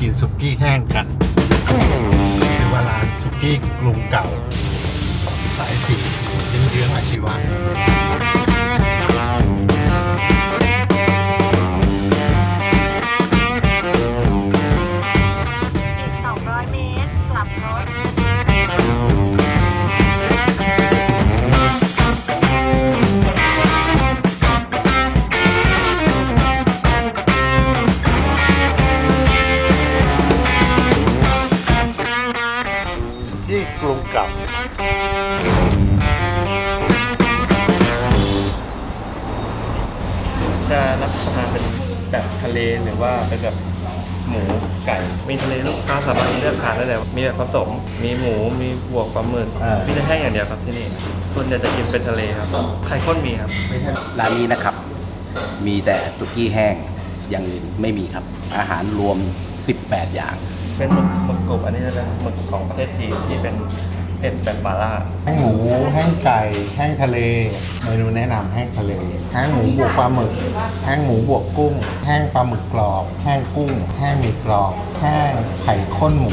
กินสุกี้แห้งกัน ชื่อว่าร้านสุกี้กรุงเก่า สายสีเยื้องๆอาชีวะ ที่กรุงเก่าจะรับประทานเป็นแบบทะเลหรือว่าเป็นแบบหมูไก่ มีทะเลลูกค้าสามารถเลือกทานได้เลยมีแบบผสม มีหมู มีบวกปลาหมึกอ่ามีมีแต่แห้งอย่างเดียวครับที่นี่ส่วนใหญ่จะกินเป็นทะเลครับ ไข่ข้นมีครับร้านนี้นะครับ มีแต่สุกี้แห้ง อย่างอื่นไม่มีครับ อาหารรวม 18 อย่าง เป็นหมึกหมึกกรุบอันนี้จะเป็นหมึกของประเทศจีนที่เป็นเผ็ดแบบมาล่า แห้งหมูแห้งไก่แห้งทะเลเมนูแนะนำแห้งทะเลแห้งหมูบวกปลาหมึกแห้งหมูบวกกุ้งแห้งปลาหมึกกรอบแห้งกุ้งแห้งหมีกรอบแห้งไข่ข้นหมู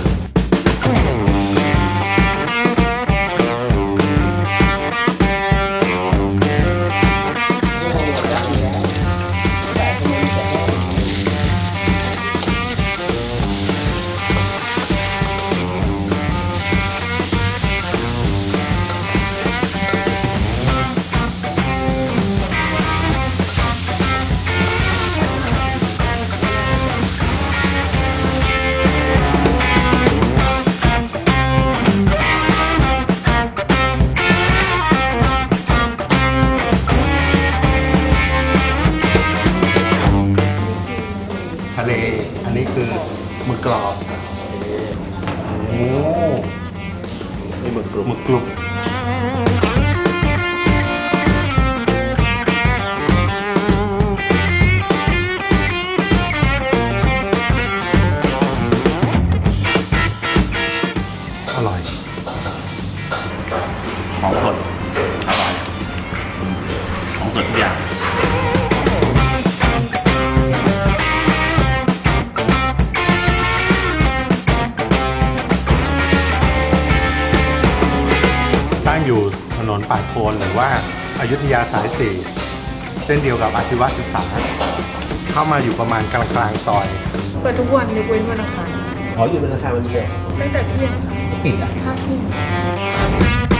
คือหมึกกรอบโอ้นี่หมึกกรุบหมึกกรุบอร่อยของสดอร่อยของสดทุกอย่าง ตั้งอยู่ถนนปากโคนหรือว่าอายุทยาสายสี่เส้นเดียวกับอาชีวศึกษา เข้ามาอยู่ประมาณกลางกลางๆซอย เปิดทุกวันยกเว้นวันอังคารขออยู่เป็นราคาวันเดียวตั้งแต่เที่ยงค่ะปิดอะห้าทุ่ม